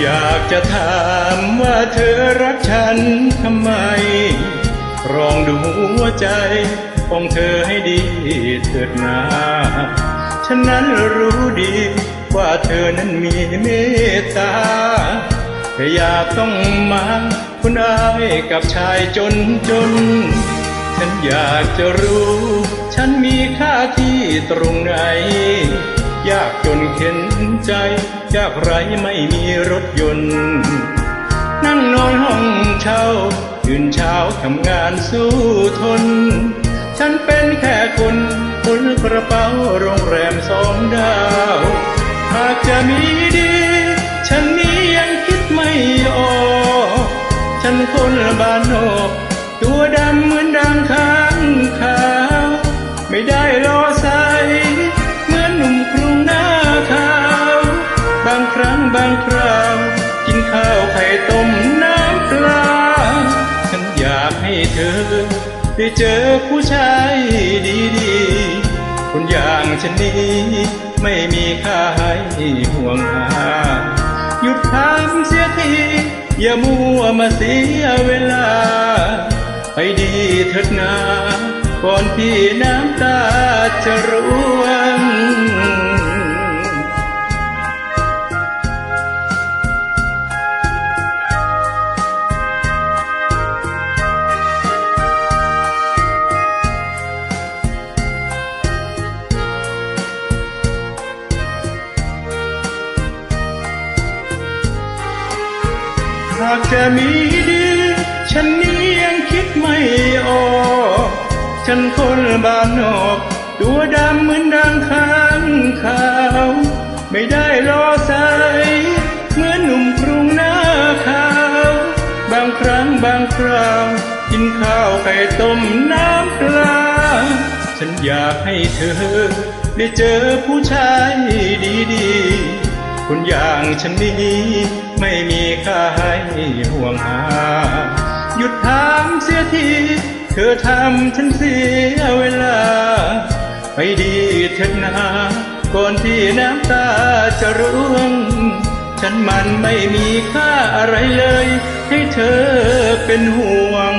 อยากจะถามว่าเธอรักฉันทำไมลองดูหัวใจของเธอให้ดีเถิดนาฉันนั้นรู้ดีว่าเธอนั้นมีเมตตาแต่อยากต้องมาคุณอายกับชายจนจน ฉันอยากจะรู้ ฉันมีค่าที่ตรงไหน ยากจนเข็น ใจยากไรไม่มีรถยนต์ นั่งนอนห้องเช่าตื่นเช้าทำงานสู้ทน ฉันเป็นแค่คนคนกระเป๋าโรงแรมสองดาว หากจะมีดี ฉันนี้ยังคิดไม่ออกฉันคนบ้านนอกตัวดำเหมือนดังค้างขาว ไม่ได้รอ ได้เจอผู้ชายดีๆ คนอย่างฉันนี้ไม่มีค่าให้ห่วงหา หยุดถามเสียที อย่ามัวมาเสียเวลา ไปดีเถิดนา ก่อนที่น้ำตาจะร่วง หากจะมีดี ฉันนี้ยังคิดไม่ออก ฉันคนบ้านนอก ตัวดำเหมือนดังค้างขาว ไม่ได้รอสายเหมือนหนุ่มกรุงหน้าขาว บางครั้งบางคราวกินข้าวไข่ต้มน้ำปลา ฉันอยากให้เธอ ได้เจอผู้ชายดีๆคนอย่างฉันนี้ไม่มีค่าให้ ห่วงหา หยุดถามเสียที เธอทำฉันเสียเวลา ไปดีเถิดนาก่อนที่น้ำตาจะร่วง ฉันมันไม่มีค่าอะไรเลย ให้เธอเป็นห่วง